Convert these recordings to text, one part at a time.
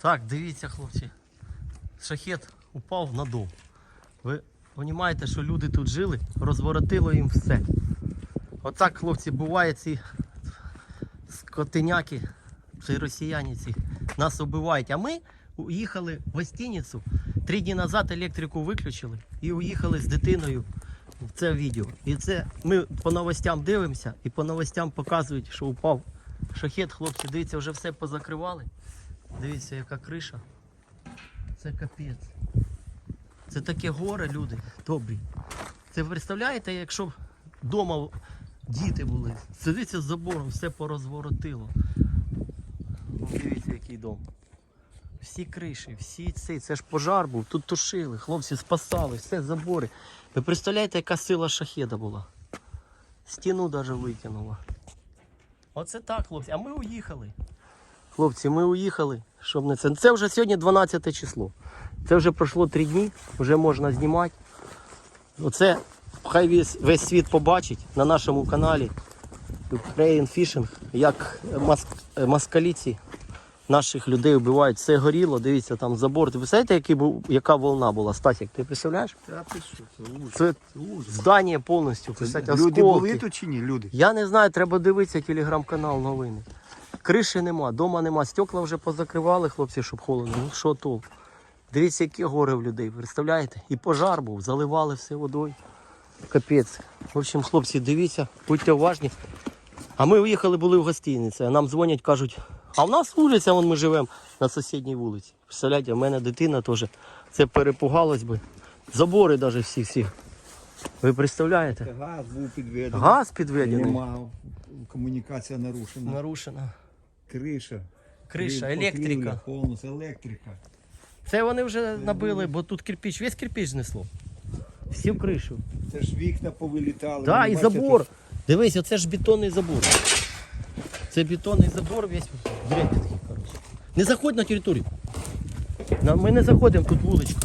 Так, дивіться, хлопці. Шахет упав на дом. Ви розумієте, що люди тут жили, розворотило їм все. Отак, хлопці, буває ці скотиняки, чи росіяни ці нас убивають. А ми уїхали в гостиницю. Три дні назад електрику виключили і уїхали з дитиною в це відео. І це ми по новостям дивимося і по новостям показують, що упав шахет. Хлопці, дивіться, вже все позакривали. Дивіться, яка криша. Це капець. Це таке горе, люди, добрі. Це представляєте, якщо б вдома діти були, сидиться з забором, все порозворотило. Ну, Дивіться, який дом. Всі криші, всі ці, це ж пожар був, тут тушили, хлопці спасали, все забори. Ви представляєте, яка сила шахеда була? Стіну навіть викинула. Оце так, хлопці. А ми уїхали. Хлопці, ми уїхали, щоб не це. Це вже сьогодні 12 число. Це вже пройшло 3 дні, вже можна знімати. Оце хай весь, весь світ побачить на нашому каналі Ukraine Fishing, як мас, москаліці наших людей вбивають. Все горіло, дивіться, там забор. Ти представляєте, який був, яка волна була? Стасік, ти представляєш? Та ти що, це ужас. Це Це здання повністю. Представляєте, Люди осколки. були тут чи ні? Люди? Я не знаю, треба дивитися телеграм-канал новини. Криші нема, дома нема, стекла вже позакривали, хлопці, щоб холодно. Ну що толк? Дивіться, які гори в людей, представляєте? І пожар був, заливали все водою. Капець. В общем, хлопці, дивіться, будьте уважні. А ми уїхали були в гостиниці, а нам дзвонять, кажуть, а в нас вулиця, вон ми живемо на сусідній вулиці. Представляєте, в мене дитина теж. Це перепугалось би. Забори навіть всі всі. Ви представляєте? Газ був підведений. Газ підведений. Нема. Комунікація нарушена. Нарушена. Криша. Криша, Покрівля електрика. Повністю електрика. Це вони вже набили, бо тут кирпич, весь кирпич знесло. Всі в кришу. Це ж вікна повилітали. Так, Ви і бачите, забор. Дивись, оце ж бетонний забор. Це бетонний забор весь. Такий, коротше. Не заходь на територію. На- Ми не заходимо, тут вуличка.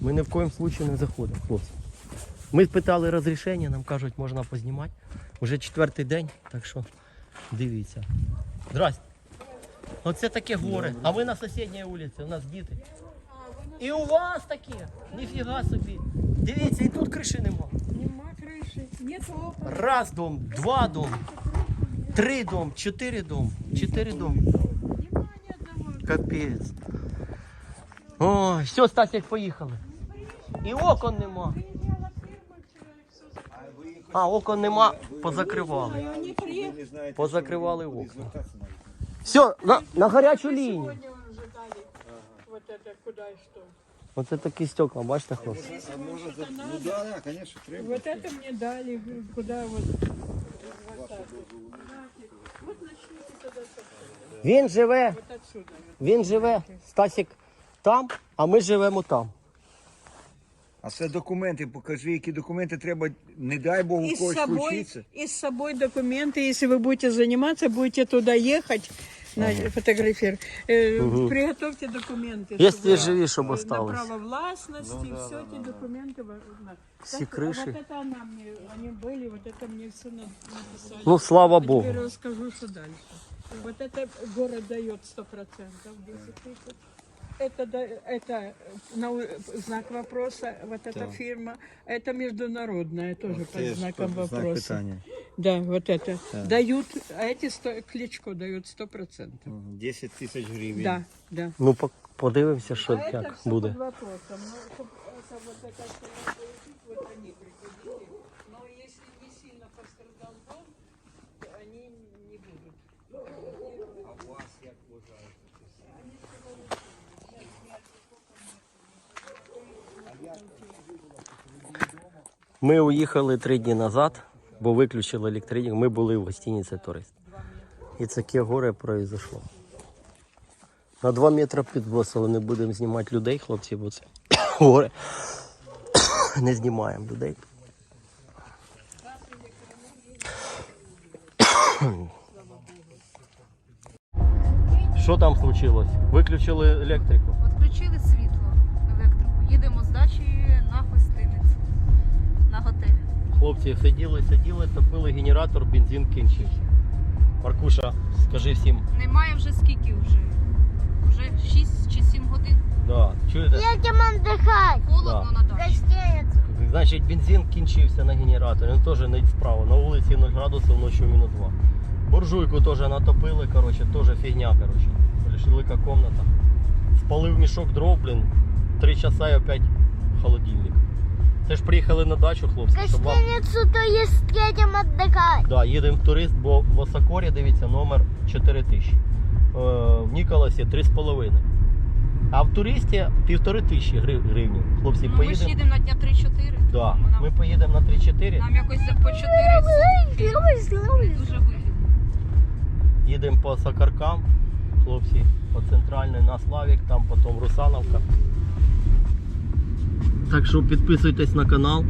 Ми ні в коїм случаю не заходимо, хлопці. Ми спитали розрішення, нам кажуть, можна познімати. Уже четвертий день, так що дивіться. Здрасте. Оце таке горе. А ви на сусідній вулиці, у нас діти. І у вас таке. Ніфіга собі. Дивіться, і тут криші нема. Нема крыши, нет опыта. Раз дом, два дом, три дом, чотири дом, чотири дом. Нема одного. Капець. Ой, все, Стасик, поїхали. І окон нема. Приезжала фирма, человек все А, окон нема, позакривали. Позакривали окна. Все, на, на гарячу лінію. Вот это куда и что. Оце такі стекла, бачите, хлопці? А може, за- ну да, да, звісно, треба. Вот это мне дали, куда вот. Вот так вот. Вот начните тогда с- Він живе, вот отсюда. вот. він живе, Стасик там, а ми живемо там. А це документи, покажи, які документи треба, не дай Богу, И с когось собой, включитися. и с собой документы, если вы будете заниматься, будете туда ехать, на фотографир, э, приготовьте документы. Якщо чтобы, живі, щоб э, На осталось. право властности, все эти документы. во- на- Все Так, а крыши. Вот это она мне, они были, вот это мне все написали. Ну, слава А Богу. Теперь расскажу, что дальше. Вот это город дает 100%, 10 тысяч. Это, да- это э, нау- знак вопроса, вот эта фирма. Это международная, тоже под знаком вопроса. Да, вот это. Дают, а эти 100, кличко дают 100%. 10 тисяч гривень. Да, да. Ну, по- подивимося, що а это як все буде. под вопросом. Ну, чтоб это вот это всё получить, вот они Ми уїхали три дні назад, бо виключили електрику. Ми були в гостиниці турист. І таке горе произошло. На 2 метри підбросили, не будемо знімати людей, хлопці, бо це горе. Не знімаємо людей. Що там случилось? Виключили електрику. Хлопці сиділи, сиділи, топили генератор, бензин кінчився. Маркуша, скажи всім Немає вже скільки вже? Вже 6 отдыхать. Холодно Да. на дачі. Значить, бензин кінчився на генераторі, він теж не справа. На вулиці 0 градусів, ночі мінус 2. Буржуйку теж натопили, коротше, теж фігня, коротше. Велика комната. Спалив мішок дров, блін, 3 часа і опять холодильник. Теж приїхали на дачу, хлопці, щоб вам. Гостиницу, то есть едем отдыхать. Да, їдемо в турист, бо в Осакорі, дивіться, номер 4000. Е, в Ніколасі 3,5. А в туристі півтори тисячі грив- гривень. Хлопці, Ну, ми ж поїдемо. їдемо на дня 3-4. Да, тому нам, ми поїдемо на 3-4. нам якось за по 4 сутки не дуже вигідно. Їдемо по Сакаркам, хлопці, по центральній на Славік, там потім Русановка. Так що підписуйтесь на канал.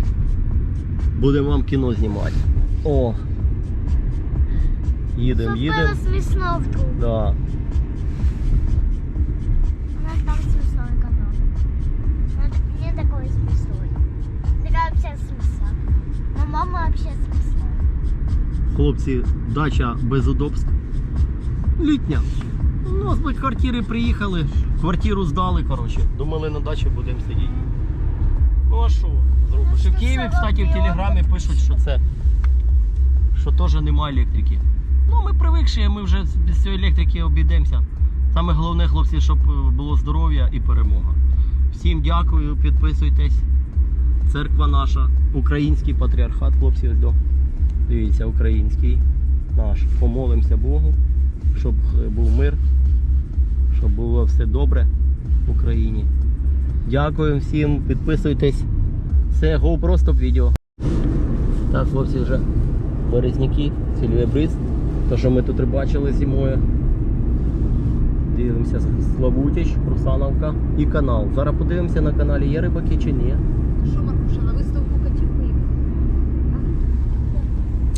Будемо вам кіно знімати. О! Їдемо, їдемо. Свисновку. Да. У нас там смешной канал. Не такой смешной. Такая вообще смешная. Но мама вообще смешная. Хлопці, дача без удобств. Літня. У нас ми квартири приїхали, квартиру здали, коротше. Думали на дачі будемо сидіти. Ну зробиш? В Києві, кстати, в телеграмі пишуть, що це. Що теж немає електрики. Ну, ми привикші, ми вже без цієї електрики обійдемося. Саме головне, хлопці, щоб е, було здоров'я і перемога. Всім дякую, підписуйтесь. Церква наша, український патріархат, хлопці, ось до. Дивіться, український наш. Помолимося Богу, щоб е, був мир, щоб було все добре в Україні. Дякую всім, підписуйтесь. Все, GoPro стоп відео. Так, хлопці, вже березняки, сільвебриз. То, що ми тут рибачили зимою. Дивимося Славутич, Русановка і канал. Зараз подивимося на каналі, є рибаки чи ні. Що, Маркуша, на виставку котів поїхав?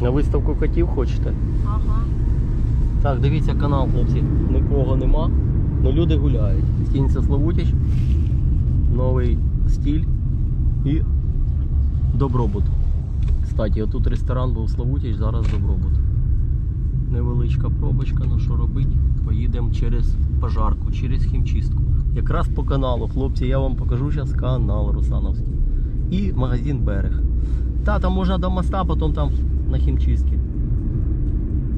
На виставку котів хочете? Ага. Так, дивіться канал, хлопці. Нікого нема. Ну люди гуляють. Стінця Славутич, новий стіль і добробут. Кстати, отут ресторан був Славутич, зараз добробут. Невеличка пробочка, ну що робити? Поїдемо через пожарку, через хімчистку. Якраз по каналу, хлопці, я вам покажу зараз канал Русановський. І магазин Берег. Та, там можна до моста, потім там на хімчистці.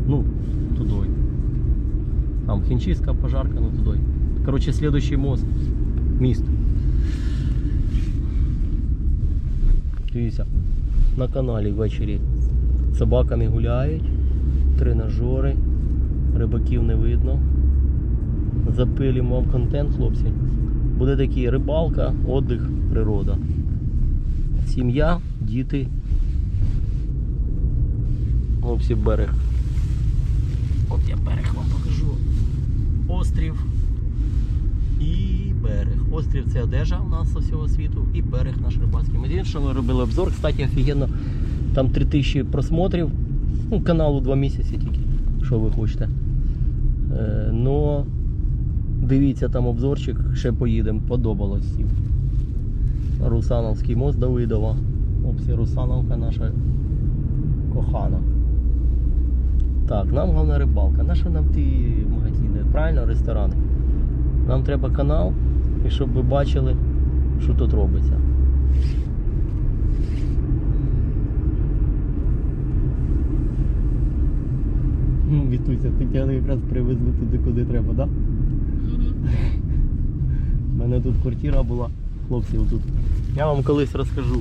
Ну, тудой. Там химчистка, пожарка, ну тудой. Короче, следующий мост. Міст. Дивіться, на каналі ввечері собаками гуляють, тренажери, рибаків не видно. Запилимо вам контент, хлопці. Буде такий рибалка, отдих, природа. Сім'я, діти. Хлопці, берег. От я берег вам покажу. Острів і берег. Острів це одежа у нас з усього світу і берег наш рибацький. Ми що ми робили обзор, кстати, офігенно. Там 3000 просмотрів. Ну, каналу 2 місяці тільки, що ви хочете. Но дивіться там обзорчик, ще поїдемо, подобалось всім. Русановський мост Давидова. Опсі Русановка наша кохана. Так, нам головна рибалка. Нащо нам ті магазини? Правильно, ресторани. Нам треба канал, і щоб ви бачили, що тут робиться. Вітуся, ти тебе якраз привезли туди, куди треба, так? Да? У мене тут квартира була, хлопці, отут. Я вам колись розкажу,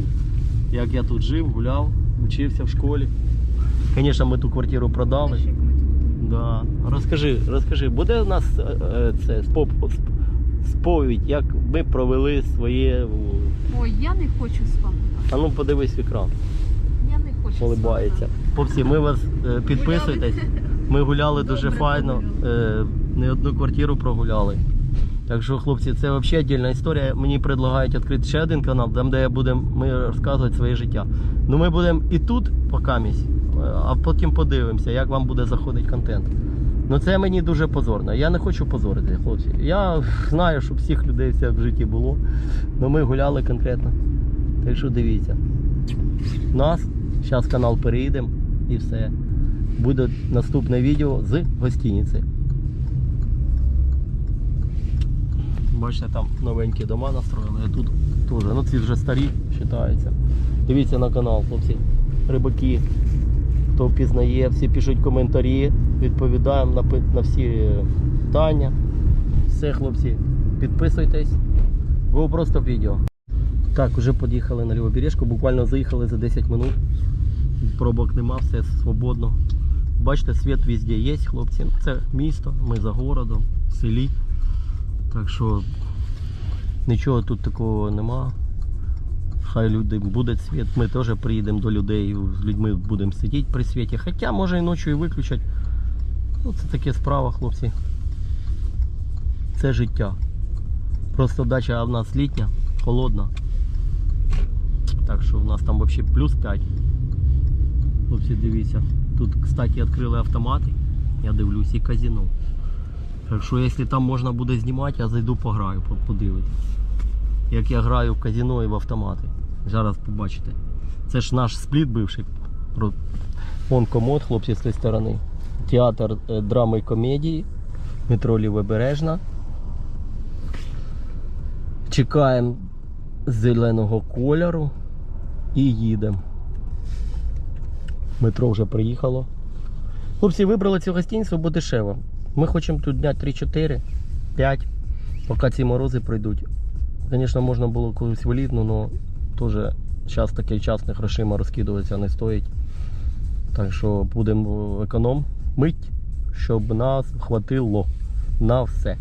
як я тут жив, гуляв, учився в школі. Звісно, ми ту квартиру продали. Да. Розкажи, розкажи, буде у нас е, е, це споп- сповідь, як ми провели своє. Ой, я не хочу спам'ятати. А ну подивись в екран, Я не хочу улибається. Попсі, ми вас е, підписуйтесь. Ми гуляли дуже Добре, файно, е, не одну квартиру прогуляли. Так що, хлопці, це взагалі віддільна історія. Мені предлагають відкрити ще один канал, там де я будем, ми розказувати своє життя. Ну ми будемо і тут покамість, е, а потім подивимося, як вам буде заходити контент. Ну це мені дуже позорно. Я не хочу позорити, хлопці. Я знаю, що всіх людей все в житті було. але ми гуляли конкретно. Так що дивіться. Нас, зараз канал переїдемо і все. Буде наступне відео з гостиниці. Бачите, там новенькі дома настроєні, а тут теж. Ну ці вже старі вважаються. Дивіться на канал, хлопці. Рибаки. Хто впізнає, всі пишуть коментарі, відповідаємо на, на всі питання. Все, хлопці, підписуйтесь. Ви просто відео. Так, вже під'їхали на лівобережку, буквально заїхали за 10 минут. Пробок нема, все свободно. Бачите, світ везде є, хлопці. Це місто, ми за городом, в селі. Так що нічого тут такого нема. Хай люди буде світ. Ми теж приїдемо до людей, з людьми будемо сидіти при світі. Хоча може і ночі і виключать. Ну, це таке справа, хлопці. Це життя. Просто дача в нас літня, холодна. Так що в нас там взагалі плюс 5. Хлопці, дивіться. Тут, кстати, відкрили автомати. Я дивлюсь і казино. Так що, якщо там можна буде знімати, я зайду пограю, по- подивитись. Як я граю в казино і в автомати. Зараз побачите. Це ж наш спліт бивший. Вон комод, хлопці з тієї сторони. Театр е, драми і комедії. Метро Лівобережна. Чекаємо зеленого кольору і їдемо. Метро вже приїхало. Хлопці вибрали цю гостиницю, бо дешево. Ми хочемо тут дня 3-4, 5, поки ці морози пройдуть. Звісно, можна було колись влітну, але теж час такий час грошима розкидуватися не стоїть. Так що будемо економ мить, щоб нас хватило на все.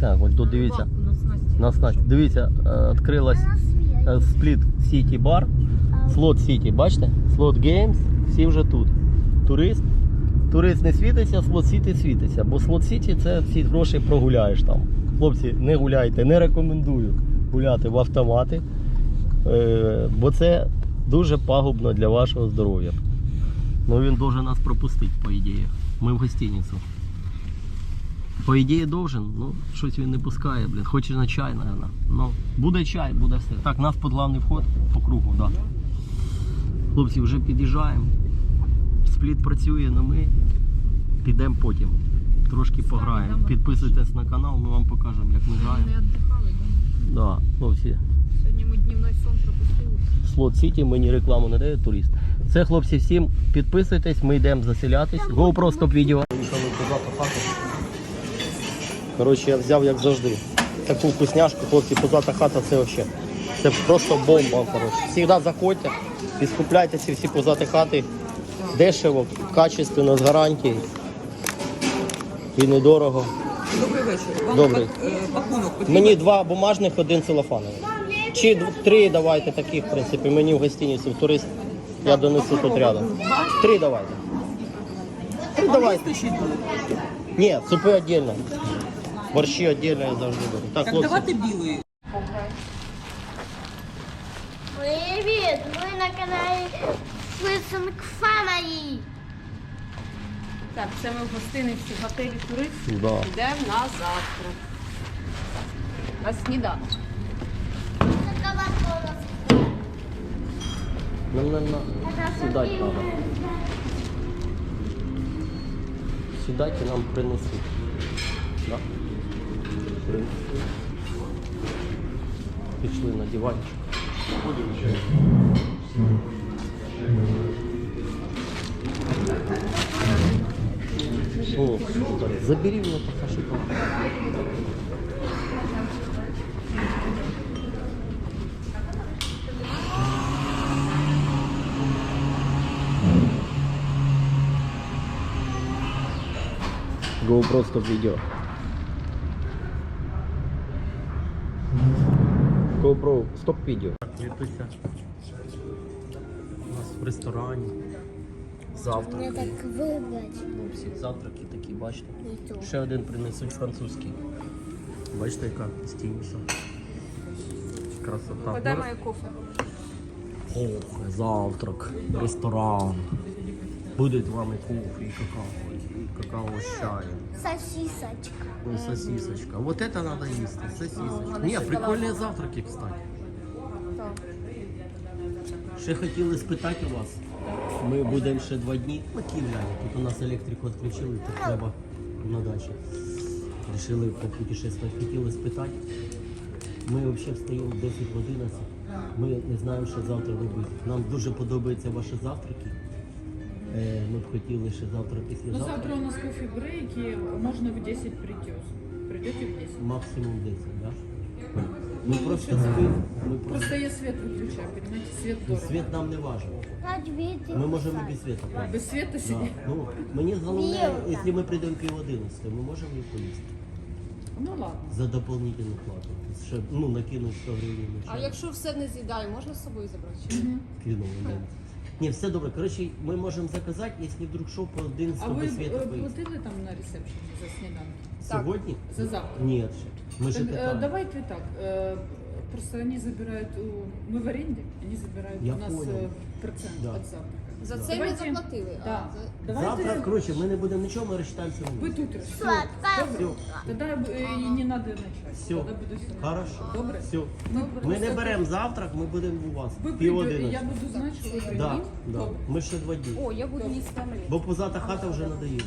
Так, ось тут дивіться. На снасті. Дивіться, е, відкрилась спліт City Bar. Слот Сіті, бачите? Слот Games, всі вже тут. Турист. Турист не світиться, слот Сіті світиться. Бо слот Сіті це всі гроші прогуляєш там. Хлопці, не гуляйте, не рекомендую гуляти в автомати. Е, бо це дуже пагубно для вашого здоров'я. Ну він должен нас пропустити, по ідеї. Ми в гостиницю. По ідеї должен, ну щось він не пускає, блін. Хоче на чай, наверное. Ну, буде чай, буде все. Так, нас під главний вход по кругу, так. Да. Хлопці, вже під'їжджаємо. Спліт працює, але ми підемо потім. Трошки пограємо. Підписуйтесь на канал, ми вам покажемо, як ми граємо. віддихали, да? Да, хлопці, Сьогодні ми днівний сон пропустили. Слот Сіті, мені рекламу не дає турист. Це хлопці всім підписуйтесь, ми йдемо заселятись. GoPro стоп відео. Коротше, я взяв як завжди. Таку вкусняшку, хлопці, позата хата це взагалі. Це просто бомба. Коротше. Всігда заходьте і скупляйте ці всі позати хати. Дешево, качественно, з гарантією. І недорого. Добрий вечір. Вам Добрий. е, пакунок потрібен? Мені два бумажних, один целофановий. Чи дв- три давайте таких, в принципі, мені в гостиницю в турист. Я донесу тут рядом. Три давайте. Три давайте. Вистачить буде. Ні, супи віддільно. Борщі віддільно я завжди беру. Так, Так хлопці. давайте білий. Привіт! Ви на каналі Флисинг Family. Так, це ми в гостиниці в готелі Турист. Да. Йдемо на завтра. На сніданок. Нам. Сідати треба. Сідати нам принесуть. Да? Принесуть. Пішли на диванчик. О, супер. Забери меня пока шоколад. GoPro стоп видео. GoPro стоп видео. Відпися. У нас в ресторані. Завтра. Мені так вибрати. Ну, всі завтраки такі, бачите. Ще один принесуть французький. Бачите, яка стінця. Красота. Подай Ну, кофе. Кофе, завтрак, ресторан. Буде з вами кофе і какао, і какао з чаєм. Сосисочка. Ну, сосисочка. Вот это надо есть, сосисочка. Не, прикольные завтраки, кстати. Ще хотіли спитати у вас. Ми будемо ще два дні Київляні. Тут у нас електрику відключили, так треба на дачі. Решили попутешествовать. Хотіли спитати. Ми взагалі встаємо в 10 в 11. Ми не знаємо, що завтра робити. Нам дуже подобаються ваші завтраки. Е, Ми б хотіли ще завтра після Ну, завтра. завтра у нас кофе-брейк, и можно в 10 придет. Придете в 10. Максимум 10, так? Да? Ми просто спимо. Ми Просто просто... я свет выключаю, понимаете, свет Ну, дорого. світ нам не дві Ми можемо і без світу. А Без света Да. сидеть? Ну, мені головне, Мілка. якщо ми прийдемо пів одинадцяти, ми можемо їх поїсти. Ну ладно. За дополнительну плату. Ще, ну, накинуть 100 гривень. А якщо все не з'їдаю, можна з собою забрати? ні? Да. Ні, все добре. Коротше, ми можемо заказати, якщо вдруг що, по 11 А ви без світу е, поїсти. платили там на ресепшені за сніданки? Так. Сьогодні? За завтра? Ні, ще. Ми же Так, э, питаємо. давайте так. э, Просто они забирают у... Мы в аренде, они забирают Я у нас понял. э, процент Да. от завтрака. За це ми Давайте- заплатили. Да. А, за... Давайте... Завтра, коротше, ми не будемо нічого, ми розчитаємося Вы вниз. тут. Сладка. Все, Тогда э, и не надо начать. Все. Тогда буду сама. хорошо. Добре? Все. Ну, Ми не беремо завтрак, ми будемо у вас. Ви Пів прийдете, я буду знати, що ви прийдете. Да, да. Добре. Ми ще два дні. О, я буду їсти омлет. Бо позата хата вже надоїла.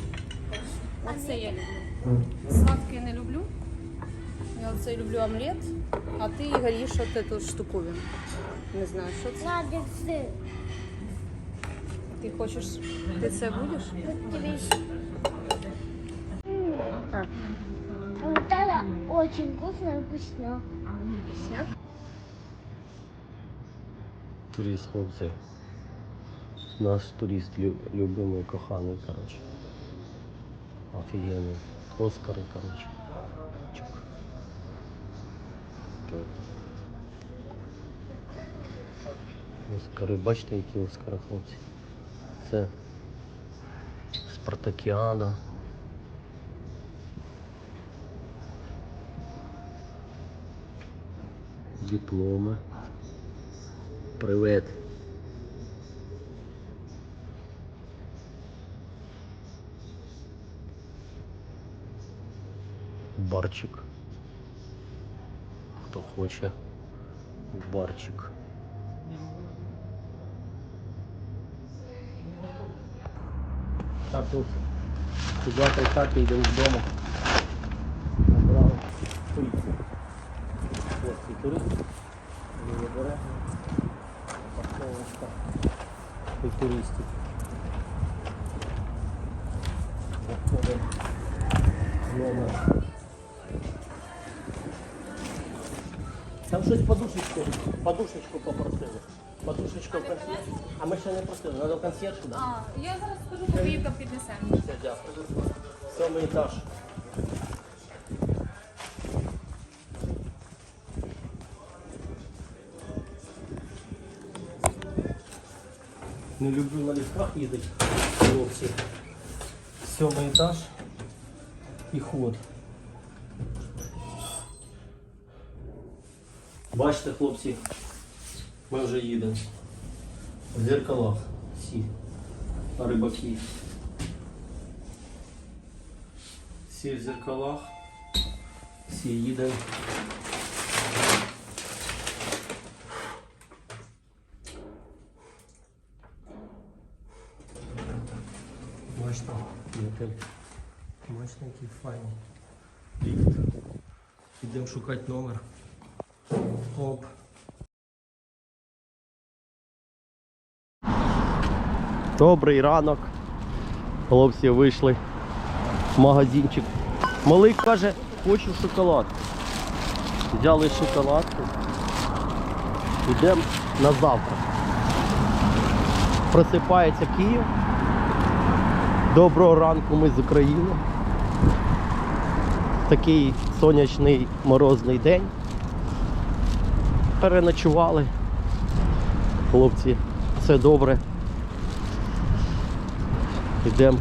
Оце я люблю. Сладке не люблю. Я оце люблю омлет, а ти Ігор, їш от цю штуковину. Не знаю, що це. Надо сир. Ти хочеш, ти це будеш? А. Вот это очень вкусно и вкусно. Турист, хлопці. Наш турист лю- любимий, коханий, коротше. Офігенний. Оскари, коротше. Чук. Оскари, бачите, які Оскари, хлопці? Це Спартакіада. Дипломи. Привет. Барчик. Хто хоче. Барчик. Так, ну, сюди та хати йдемо додому. Набрали туристів. Ось ці туристи. Вони бере. Парковочка. І туристів. Заходимо. в Номер. Там щось подушечку, подушечку попросили. Консьєрж. А ми ще не просили, треба в консьержку дати. А, я зараз скажу, копійка піднесемо. Все, дякую. Сьомий етаж. Не люблю на ліфтах їздити, хлопці. Сьомий етаж і ход. Бачите, хлопці, ми вже їдемо. В зеркалах всі рибаки. Всі в зеркалах. Всі їдемо. Бачите, яке бачите, який файний ліфт. Йдемо шукати номер. Оп. Добрий ранок. Хлопці вийшли в магазинчик. Малий каже, хочу шоколад. Взяли шоколадку. Йдемо на завтра. Просипається Київ. Доброго ранку ми з України. Такий сонячний морозний день. Переночували. Хлопці, все добре. Йдемо.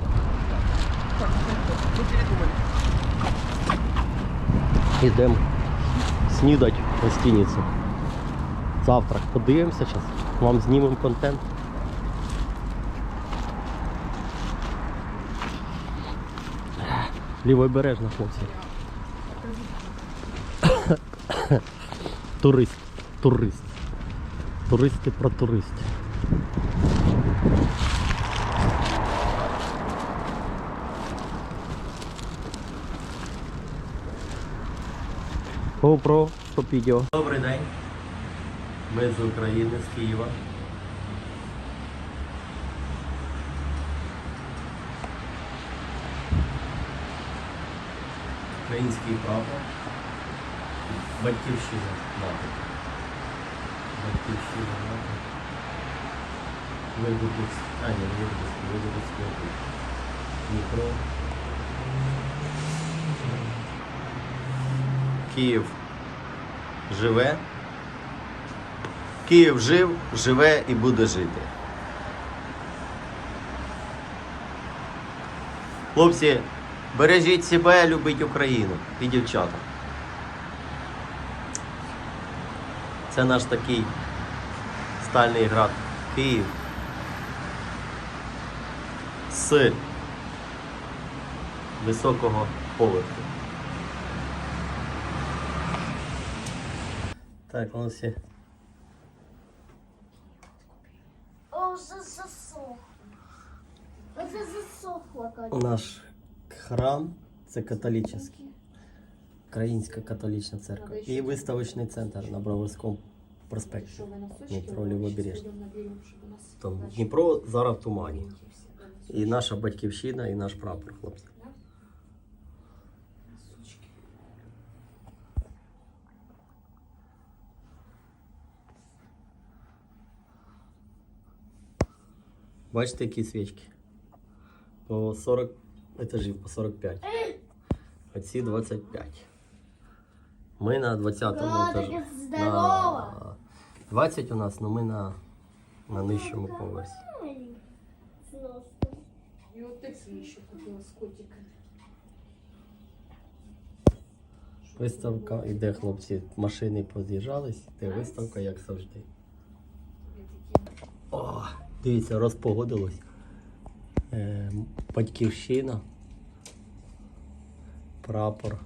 Йдемо снідати в гостиницю. Завтра подивимося зараз, вам знімемо контент. Лівобережно, хлопці. Турист. Турист. Туристи про туристів. GoPro, відео. Добрий день. Ми з України, з Києва. Український прапор. Батьківщина. мати. Батьківщина. мати. Вибутись. А, ні, вибутись, вибутись Дніпро. Київ живе. Київ жив, живе і буде жити. Хлопці, бережіть себе, любіть Україну і дівчата. Це наш такий стальний град Київ. З високого поверху. Так, ну всі. О, вже засохло. Вже засохло. Наш храм це католічний. Українська католічна церква. І виставочний центр на Броварському проспекті. Дніпро Лівобережний. Там Дніпро зараз в тумані. І наша батьківщина, і наш прапор, хлопці. Бачите, які свічки? По 40 етажів, по 45. Оці 25. Ми на 20-му етажі. здорово. На 20 у нас, але ми на, на нижчому поверсі. Сносно. И вот еще купила котиками. Виставка іде, хлопці, машини поз'їжджались, де виставка, як завжди. О, дивіться, розпогодилось. Е, батьківщина. Прапор.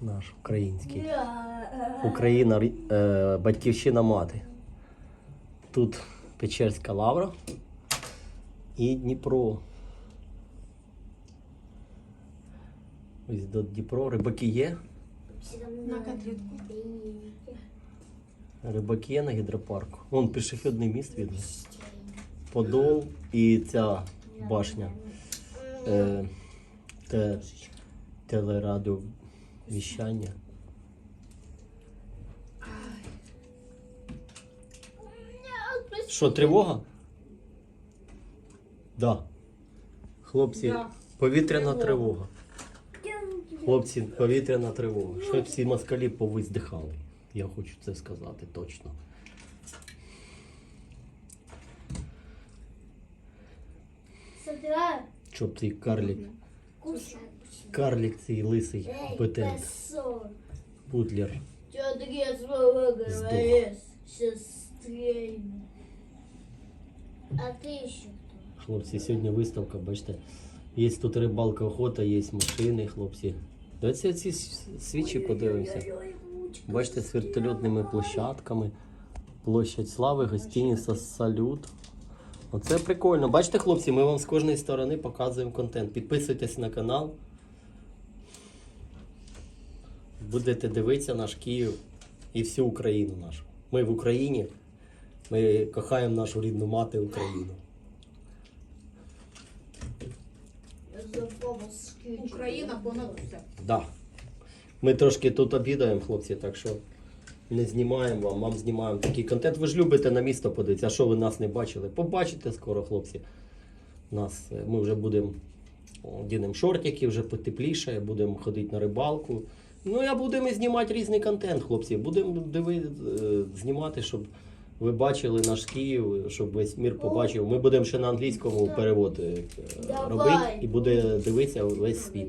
Наш український. Україна, е, батьківщина мати. Тут Печерська лавра і Дніпро. Ось до Дніпро. Рибаки є. На котлетку. Рибаки є на гідропарку. Вон пішохідний міст видно. Подол і ця башня. Е, те, телерадіовіщання. Що, тривога? Да. Хлопці, Да. повітряна тривога. Хлопці, повітряна тривога. Щоб всі москалі повиздихали. Я хочу це сказати точно. Смотри, Щоб цей карлік, кусай. карлік цей лисий Эй, петент, пошел. бутлер. Чё ты слово Сдох. говоришь, сестрейна? А ты еще кто? Хлопці, сьогодні виставка, бачите. Є тут рибалка, охота, є машини, хлопці. Давайте ці с- свічі подивимося. Бачите, з вертольотними площадками. Площадь слави, гостиниця салют. Оце прикольно. Бачите, хлопці, ми вам з кожної сторони показуємо контент. Підписуйтесь на канал. Будете дивитися наш Київ і всю Україну нашу. Ми в Україні. Ми кохаємо нашу рідну мати Україну. Скучу. Понад все. Да. Ми трошки тут обідаємо, хлопці, так що не знімаємо вам, вам знімаємо такий контент. Ви ж любите на місто подивитися, а що ви нас не бачили? Побачите скоро, хлопці. Нас, е, ми вже будемо дінемо шортики, вже потепліше, будемо ходити на рибалку. Ну, я будемо знімати різний контент, хлопці. Будемо е, знімати, щоб ви бачили наш Київ, щоб весь мір побачив. Ми будемо ще на англійському перевод е, робити і буде дивитися весь світ.